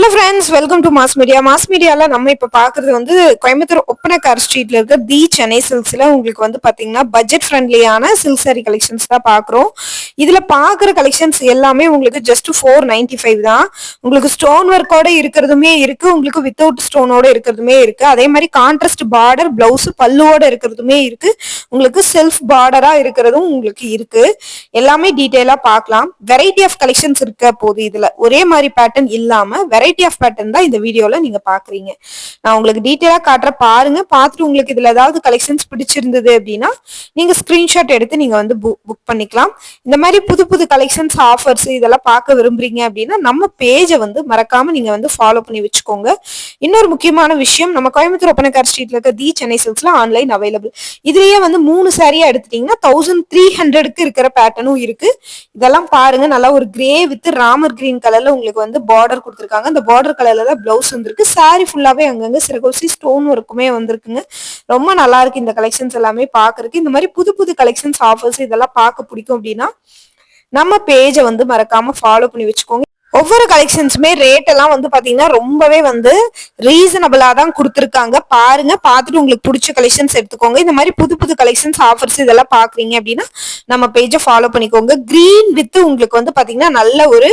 Hello friends welcome to mass media mass மீடியால நம்ம இப்ப பாக்குறது வந்து கோயம்புத்தூர் ஒப்பனக்கார் ஸ்ட்ரீட்ல இருக்க தி சென்னை சில்க்ஸ்ல உங்களுக்கு வந்து பாத்தீங்கன்னா பட்ஜெட் ஃப்ரெண்ட்லியான சில்க் சாரி கலெக்ஷன்ஸ் தான் பாக்குறோம். இதுல பாக்குற கலெக்ஷன்ஸ் எல்லாமே உங்களுக்கு ஜஸ்ட் ஃபோர் நைன்டி ஃபைவ் தான். உங்களுக்கு ஸ்டோன் ஒர்க்கோட இருக்கிறதுமே இருக்கு உங்களுக்கு வித்தவுட் ஸ்டோனோட இருக்கிறதுமே இருக்கு. அதே மாதிரி கான்ட்ராஸ்ட் பார்டர் பிளவுஸ் பல்லுவோட இருக்கிறதுமே இருக்கு. உங்களுக்கு செல்ஃப் பார்டரா இருக்கிறதும் உங்களுக்கு இருக்கு. எல்லாமே டீட்டெயிலா பார்க்கலாம் வெரைட்டி ஆஃப் கலெக்ஷன்ஸ் இருக்க போது இதுல ஒரே மாதிரி பேட்டர்ன் இல்லாம வெரைட்டி ஆஃப் பேட்டர்ன் தான் இந்த வீடியோல நீங்க பாக்குறீங்க. நான் உங்களுக்கு டீட்டெயிலா காட்டுற பாருங்க. பார்த்துட்டு உங்களுக்கு இதுல ஏதாவது கலெக்ஷன்ஸ் பிடிச்சிருந்தது அப்படின்னா நீங்க ஸ்கிரீன்ஷாட் எடுத்து நீங்க வந்து புக் பண்ணிக்கலாம். இந்த மாதிரி புது புது கலெக்ஷன்ஸ் ஆஃபர்ஸ் இதெல்லாம் பார்க்க விரும்புறீங்க அப்படின்னா நம்ம பேஜை வந்து மறக்காம நீங்க வந்து ஃபாலோ பண்ணி வச்சுக்கோங்க. இன்னொரு முக்கியமான விஷயம் நம்ம கோயம்புத்தூர் ஒப்பனக்கார் ஸ்ட்ரீட்ல இருக்க தி சென்னை சில்க்ஸ்ல ஆன்லைன் அவைலபிள் இதுலயே வந்து மூணு சாரியா எடுத்துட்டீங்கன்னா தௌசண்ட் த்ரீ ஹண்ட்ரடுக்கு இருக்கிற பேட்டர்னும் இருக்கு. இதெல்லாம் பாருங்க. நல்லா ஒரு கிரே வித் ராமர் கிரீன் கலர்ல உங்களுக்கு வந்து பார்டர் கொடுத்துருக்காங்க. அந்த பார்டர் கலர்ல தான் பிளவுஸ் வந்திருக்கு. சாரி ஃபுல்லாவே அங்கங்க சிறகோசி ஸ்டோன் ஒர்க்குமே வந்திருக்குங்க. ரொம்ப நல்லா இருக்கு இந்த கலெக்ஷன்ஸ் எல்லாமே பாக்குறதுக்கு. இந்த மாதிரி புது புது கலெக்ஷன்ஸ் ஆஃபர்ஸ் இதெல்லாம் பார்க்க பிடிக்கும் அப்படின்னா நம்ம பேஜை வந்து மறக்காம ஃபாலோ பண்ணி வச்சுக்கோங்க. ஒவ்வொரு கலெக்ஷன்ஸுமே ரேட் எல்லாம் வந்து பாத்தீங்கன்னா ரொம்பவே வந்து ரீசனபிளா தான் கொடுத்துருக்காங்க. பாருங்க பார்த்துட்டு உங்களுக்கு பிடிச்ச கலெக்ஷன்ஸ் எடுத்துக்கோங்க. இந்த மாதிரி புது புது கலெக்ஷன்ஸ் ஆஃபர்ஸ் இதெல்லாம் பாக்குறீங்க அப்படின்னா நம்ம பேஜை ஃபாலோ பண்ணிக்கோங்க. கிரீன் வித் உங்களுக்கு வந்து பாத்தீங்கன்னா நல்ல ஒரு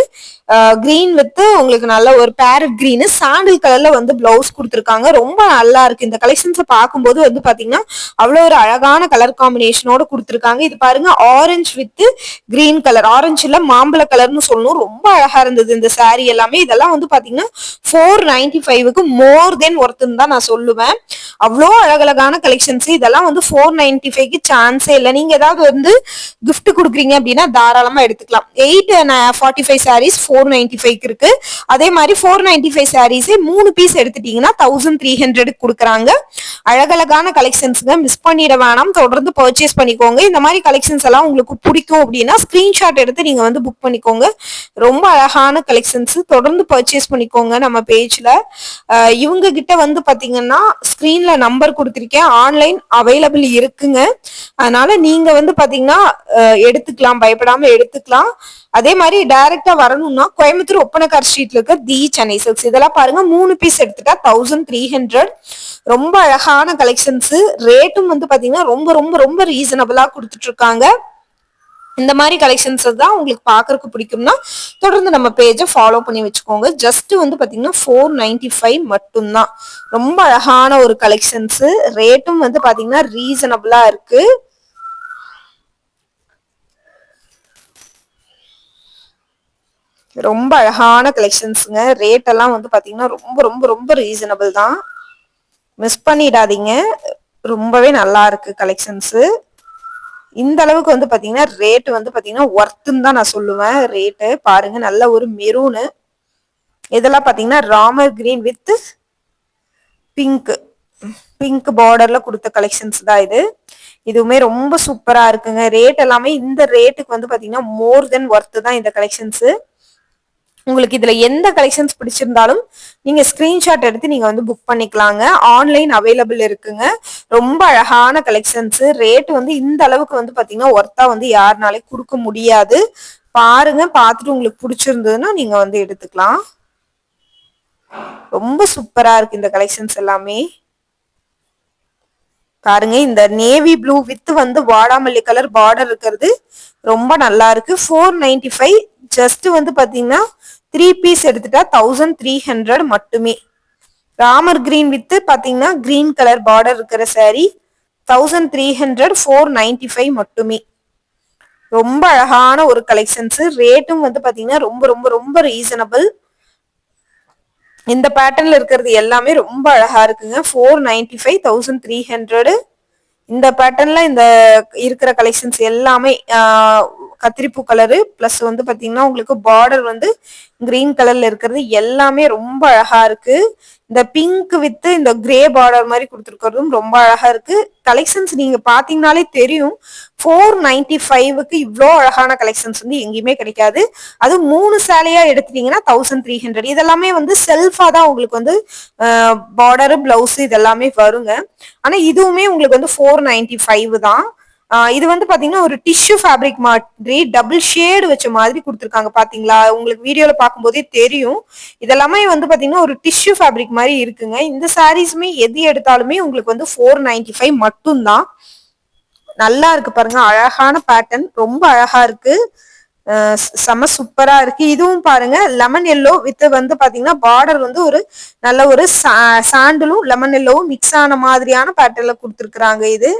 கிரீன் வித் உங்களுக்கு நல்ல ஒரு பேரட் கிரீனு சாண்டில் கலர்ல வந்து பிளவுஸ் கொடுத்துருக்காங்க. ரொம்ப நல்லா இருக்கு. இந்த கலெக்ஷன்ஸை பார்க்கும்போது வந்து பாத்தீங்கன்னா அவ்வளோ ஒரு அழகான கலர் காம்பினேஷனோட கொடுத்துருக்காங்க. இது பாருங்க ஆரஞ்சு வித் கிரீன் கலர் ஆரஞ்சுல மாம்பழ கலர்னு சொல்லணும். ரொம்ப அழகா இருந்தது இந்த சாரி எல்லாமே இதெல்லாம் வந்து பாத்தீங்கன்னா ஃபோர் நைன்டி ஃபைவுக்கு மோர் தென் ஒர்த்துன்னு தான் நான் சொல்லுவேன். அவ்வளோ அழகழகான கலெக்ஷன்ஸ் இதெல்லாம் வந்து ஃபோர் நைன்டி ஃபைவ்க்கு சான்ஸே இல்லை. நீங்க ஏதாவது வந்து கிஃப்ட் கொடுக்குறீங்க அப்படின்னா தாராளமா எடுத்துக்கலாம். Eight forty five sarees four ninety ஃபைவ்க்கு இருக்கு. அதே மாதிரி ஃபோர் நைன்டி ஃபைவ் சாரீஸே மூணு பீஸ் எடுத்துட்டீங்கன்னா தௌசண்ட் த்ரீ ஹண்ட்ரடுக்கு கொடுக்குறாங்க. அழகழகான கலெக்ஷன்ஸுங்க மிஸ் பண்ணிட வேணாம். தொடர்ந்து பர்ச்சேஸ் பண்ணிக்கோங்க. இந்த மாதிரி கலெக்ஷன்ஸ் எல்லாம் உங்களுக்கு பிடிக்கும் அப்படின்னா ஸ்கிரீன்ஷாட் எடுத்து நீங்க வந்து புக் பண்ணிக்கோங்க. ரொம்ப அழகான கலெக்ஷன்ஸ் தொடர்ந்து பர்ச்சேஸ் பண்ணிக்கோங்க நம்ம பேஜ்ல இவங்க கிட்ட வந்து பாத்தீங்கன்னா ஸ்கிரீன்ல நம்பர் கொடுத்துருக்கேன். ஆன்லைன் அவைலபிள் இருக்குங்க. அதனால நீங்க வந்து பாத்தீங்கன்னா எடுத்துக்கலாம். பயப்படாம எடுத்துக்கலாம். அதே மாதிரி டைரக்டா வரணும்னா கோயம்புத்தூர் ஒப்பனக்கார் ஸ்ட்ரீட்ல இருக்க தி சென்னை சில்க்ஸ் இதெல்லாம் பாருங்க. மூணு பீஸ் எடுத்துட்டா தௌசண்ட் த்ரீ ஹண்ட்ரட் ரொம்ப அழகான கலெக்ஷன்ஸ் ரேட்டும் வந்து பாத்தீங்கன்னா ரொம்ப ரொம்ப ரொம்ப ரீசனபிளா கொடுத்துட்டு இருக்காங்க. இந்த மாதிரி கலெக்ஷன்ஸ் தான் உங்களுக்கு பாக்குறதுக்கு பிடிக்கும்னா தொடர்ந்து நம்ம பேஜை ஃபாலோ பண்ணி வச்சுக்கோங்க. ஜஸ்ட் வந்து பாத்தீங்கன்னா ஃபோர் நைன்டி ஃபைவ் மட்டும்தான். ரொம்ப அழகான ஒரு கலெக்ஷன்ஸ் ரேட்டும் வந்து பாத்தீங்கன்னா ரீசனபிளா இருக்கு. ரொம்ப அழகான கலெக்ஷன்ஸுங்க ரேட் எல்லாம் வந்து பாத்தீங்கன்னா ரொம்ப ரொம்ப ரொம்ப ரீசனபிள் தான். மிஸ் பண்ணிடாதீங்க. ரொம்பவே நல்லா இருக்கு கலெக்ஷன்ஸு இந்த அளவுக்கு வந்து பாத்தீங்கன்னா ரேட்டு வந்து பாத்தீங்கன்னா ஒர்த்துன்னு தான் நான் சொல்லுவேன். ரேட்டு பாருங்க நல்ல ஒரு மெரூனு இதெல்லாம் பாத்தீங்கன்னா Ramar green with pink pink பார்டர்ல கொடுத்த கலெக்ஷன்ஸ் தான் இது. இதுவுமே ரொம்ப சூப்பரா இருக்குங்க. ரேட் எல்லாமே இந்த ரேட்டுக்கு வந்து பாத்தீங்கன்னா மோர் தென் ஒர்த்து தான் இந்த கலெக்ஷன்ஸ் உங்களுக்கு இதுல எந்த கலெக்ஷன்ஸ் பிடிச்சிருந்தாலும் நீங்க ஸ்கிரீன்ஷாட் எடுத்து நீங்க வந்து புக் பண்ணிக்கலாங்க. ஆன்லைன் அவைலபிள் இருக்குங்க. ரொம்ப அழகான கலெக்ஷன்ஸ் ரேட் வந்து இந்த அளவுக்கு வந்து பாத்தீங்கன்னா ஒர்த்தா வந்து யாருனாலே கொடுக்க முடியாது. பாருங்க பார்த்துட்டு உங்களுக்கு பிடிச்சிருந்ததுன்னா நீங்க வந்து எடுத்துக்கலாம். ரொம்ப சூப்பரா இருக்கு இந்த கலெக்ஷன்ஸ் எல்லாமே. பாருங்க இந்த நேவி ப்ளூ வித் வந்து வாடாமல்லி கலர் பார்டர் இருக்கிறது. ரொம்ப நல்லா இருக்கு. ஃபோர் நைன்டி ஃபைவ் ஜஸ்ட் வந்து பாத்தீங்கன்னா த்ரீ பீஸ் எடுத்துட்டா தௌசண்ட் த்ரீ ஹண்ட்ரட் மட்டுமே. ராமர் கிரீன் வித்து பாத்தீங்கன்னா கிரீன் கலர் பார்டர் இருக்கிற sari thousand three hundred four ninety five மட்டுமே. ரொம்ப அழகான ஒரு கலெக்ஷன்ஸ் ரேட்டும் வந்து பாத்தீங்கன்னா ரொம்ப ரொம்ப ரொம்ப ரீசனபிள் இந்த பேட்டர்ன்ல இருக்கிறது எல்லாமே ரொம்ப அழகா இருக்குங்க. Four ninety five thousand three hundred இந்த பேட்டர்ன்ல இந்த இருக்கிற கலெக்ஷன்ஸ் எல்லாமே கத்திரிப்பூ கலரு பிளஸ் வந்து பாத்தீங்கன்னா உங்களுக்கு பார்டர் வந்து கிரீன் கலர்ல இருக்கிறது எல்லாமே ரொம்ப அழகா இருக்கு. இந்த பிங்க் வித் இந்த கிரே பார்டர் மாதிரி கொடுத்துருக்கிறதும் ரொம்ப அழகா இருக்கு. கலெக்ஷன்ஸ் நீங்க பாத்தீங்கன்னாலே தெரியும். ஃபோர் நைன்டி ஃபைவுக்கு இவ்வளோ அழகான கலெக்ஷன்ஸ் வந்து எங்கேயுமே கிடைக்காது. அது மூணு சேலையா எடுத்துட்டீங்கன்னா தௌசண்ட் த்ரீ ஹண்ட்ரட் இதெல்லாமே வந்து செல்ஃபா தான் உங்களுக்கு வந்து பார்டரு பிளவுஸ் இதெல்லாமே வருங்க. ஆனா இதுவுமே உங்களுக்கு வந்து ஃபோர் நைன்டி ஃபைவ் தான். இது வந்து பாத்தீங்கன்னா ஒரு டிஷ்யூ ஃபேப்ரிக் மாதிரி டபுள் ஷேடு வச்ச மாதிரி கொடுத்துருக்காங்க பாத்தீங்களா? உங்களுக்கு வீடியோல பார்க்கும்போதே தெரியும். இதெல்லாமே வந்து பாத்தீங்கன்னா ஒரு டிஷ்யூ ஃபேப்ரிக் மாதிரி இருக்குங்க. இந்த சாரீஸுமே எது எடுத்தாலுமே உங்களுக்கு வந்து ஃபோர் நைன்டி ஃபைவ் மட்டும்தான். நல்லா இருக்கு பாருங்க அழகான பேட்டர்ன் ரொம்ப அழகா இருக்கு. செம சூப்பரா இருக்கு. இதுவும் பாருங்க லெமன் எல்லோ வித் வந்து பாத்தீங்கன்னா பார்டர் வந்து ஒரு நல்ல ஒரு சாண்டலும் லெமன் எல்லோவும் மிக்ஸ் ஆன மாதிரியான பேட்டர்ல கொடுத்துருக்குறாங்க இது.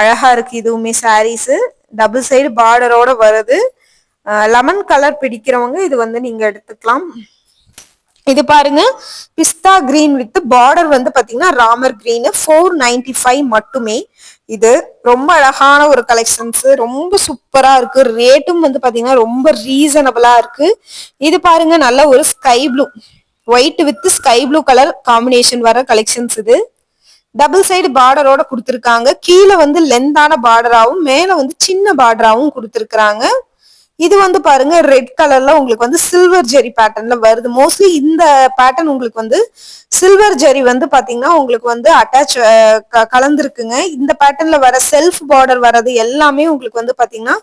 அழகா இருக்கு இதுவுமே சாரீஸ் டபுள் சைடு பார்டரோட வருது. லெமன் கலர் பிடிக்கிறவங்க இது வந்து நீங்க எடுத்துக்கலாம். இது பாருங்க. பிஸ்தா கிரீன் வித் பார்டர் வந்து பாத்தீங்கன்னா Ramar green four ninety five மட்டுமே. இது ரொம்ப அழகான ஒரு கலெக்ஷன்ஸ் ரொம்ப சூப்பரா இருக்கு. ரேட்டும் வந்து பாத்தீங்கன்னா ரொம்ப ரீசனபிளா இருக்கு. இது பாருங்க நல்ல ஒரு sky blue white with sky blue colour combination வர கலெக்ஷன்ஸ் இது. டபுள் சைடு பார்டரோட கொடுத்துருக்காங்க. கீழே வந்து லென்த்தான பார்டராகவும் மேல வந்து சின்ன பார்டராகவும் கொடுத்துருக்குறாங்க. இது வந்து பாருங்க ரெட் கலர்ல உங்களுக்கு வந்து சில்வர் ஜெரி பேட்டர்ன்ல வருது. மோஸ்ட்லி இந்த பேட்டர்ன் உங்களுக்கு வந்து சில்வர் ஜெரி வந்து பாத்தீங்கன்னா உங்களுக்கு வந்து அட்டாச் கலந்துருக்குங்க. இந்த பேட்டர்ன்ல வர செல்ஃப் பார்டர் வர்றது எல்லாமே உங்களுக்கு வந்து பாத்தீங்கன்னா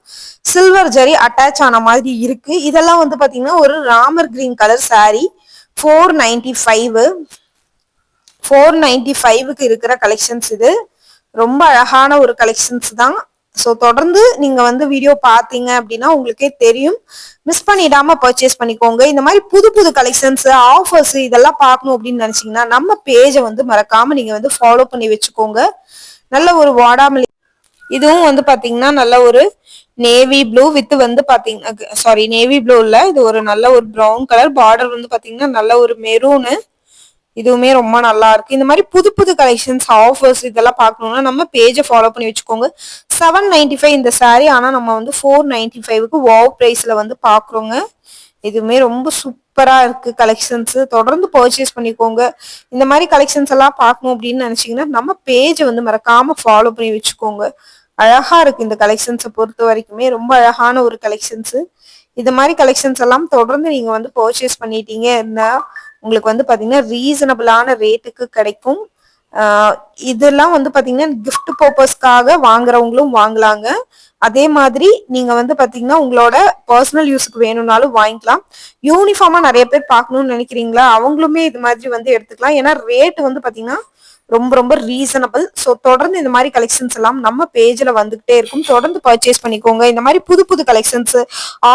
சில்வர் ஜெரி அட்டாச் ஆன மாதிரி இருக்கு. இதெல்லாம் வந்து பாத்தீங்கன்னா ஒரு Ramar green colour sari four ninety five four ninety ஃபைவுக்கு இருக்கிற கலெக்ஷன்ஸ் இது. ரொம்ப அழகான ஒரு கலெக்ஷன்ஸ் தான். ஸோ தொடர்ந்து நீங்கள் வந்து வீடியோ பார்த்தீங்க அப்படின்னா உங்களுக்கே தெரியும். மிஸ் பண்ணிடாம பர்ச்சேஸ் பண்ணிக்கோங்க. இந்த மாதிரி புது புது கலெக்ஷன்ஸ் ஆஃபர்ஸ் இதெல்லாம் பார்க்கணும் அப்படின்னு நினச்சிங்கன்னா நம்ம பேஜை வந்து மறக்காம நீங்கள் வந்து ஃபாலோ பண்ணி வச்சுக்கோங்க. நல்ல ஒரு வாடாமலி இதுவும் வந்து பார்த்தீங்கன்னா நல்ல ஒரு நேவி ப்ளூ வித் வந்து பாத்தீங்கன்னா சாரி நேவி ப்ளூ இல்லை. இது ஒரு நல்ல ஒரு ப்ரௌன் கலர் பார்டர் வந்து பார்த்தீங்கன்னா நல்ல ஒரு மெரூனு இதுவுமே ரொம்ப நல்லா இருக்கு. இந்த மாதிரி புது புது கலெக்ஷன்ஸ் ஆஃபர்ஸ் இதெல்லாம் பார்க்கணும்னா நம்ம பேஜை ஃபாலோ பண்ணி வச்சுக்கோங்க. செவன் நைன்டி ஃபைவ் இந்த சாரீ ஆனால் நம்ம வந்து ஃபோர் நைன்டி ஃபைவ்க்கு வாவ் ப்ரைஸில் வந்து பார்க்குறோங்க. இதுவுமே ரொம்ப சூப்பரா இருக்கு கலெக்ஷன்ஸ் தொடர்ந்து பர்ச்சேஸ் பண்ணிக்கோங்க. இந்த மாதிரி கலெக்ஷன்ஸ் எல்லாம் பார்க்கணும் அப்படின்னு நினைச்சீங்கன்னா நம்ம பேஜை வந்து மறக்காம ஃபாலோ பண்ணி வச்சுக்கோங்க. அழகா இருக்கு இந்த கலெக்ஷன்ஸை பொறுத்த வரைக்குமே. ரொம்ப அழகான ஒரு கலெக்ஷன்ஸ் இது மாதிரி கலெக்ஷன்ஸ் எல்லாம் தொடர்ந்து நீங்க வந்து பர்ச்சேஸ் பண்ணிட்டீங்கன்னா உங்களுக்கு வந்து பாத்தீங்கன்னா ரீசனபிளான ரேட்டுக்கு கிடைக்கும். இதெல்லாம் வந்து பாத்தீங்கன்னா கிஃப்ட் பர்பஸ்க்காக வாங்குறவங்களும் வாங்கலாங்க. அதே மாதிரி நீங்க வந்து பாத்தீங்கன்னா உங்களோட பர்சனல் யூஸுக்கு வேணும்னாலும் வாங்கிக்கலாம். யூனிஃபார்மா நிறைய பேர் பார்க்கணும்னு நினைக்கிறீங்களா? அவங்களுமே இது மாதிரி வந்து எடுத்துக்கலாம். ஏன்னா ரேட் வந்து பாத்தீங்கன்னா ரொம்ப ரொம்ப ரீசனபிள் ஸோ தொடர்ந்து இந்த மாதிரி கலெக்ஷன்ஸ் எல்லாம் நம்ம பேஜில் வந்துகிட்டே இருக்கும். தொடர்ந்து பர்ச்சேஸ் பண்ணிக்கோங்க. இந்த மாதிரி புது புது கலெக்ஷன்ஸ்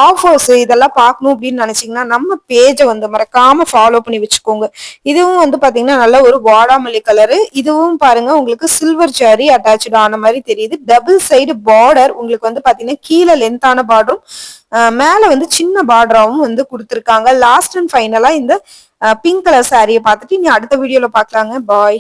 ஆஃபர்ஸ் இதெல்லாம் பார்க்கணும் அப்படின்னு நினைச்சீங்கன்னா நம்ம பேஜை வந்து மறக்காம ஃபாலோ பண்ணி வச்சுக்கோங்க. இதுவும் வந்து பாத்தீங்கன்னா நல்ல ஒரு வாடாமல்லி கலரு இதுவும் பாருங்க உங்களுக்கு சில்வர் சாரி அட்டாச்சு ஆன மாதிரி தெரியுது. டபுள் சைடு பார்டர் உங்களுக்கு உங்களுக்கு வந்து பாத்தீங்கன்னா கீழே லென்த்தான பார்டரும் மேல வந்து சின்ன பார்டராவும் வந்து கொடுத்துருக்காங்க. லாஸ்ட் அண்ட் ஃபைனலா இந்த பிங்க் கலர் சாரியை பார்த்துட்டு நீ அடுத்த வீடியோல பாக்கலாங்க. பாய்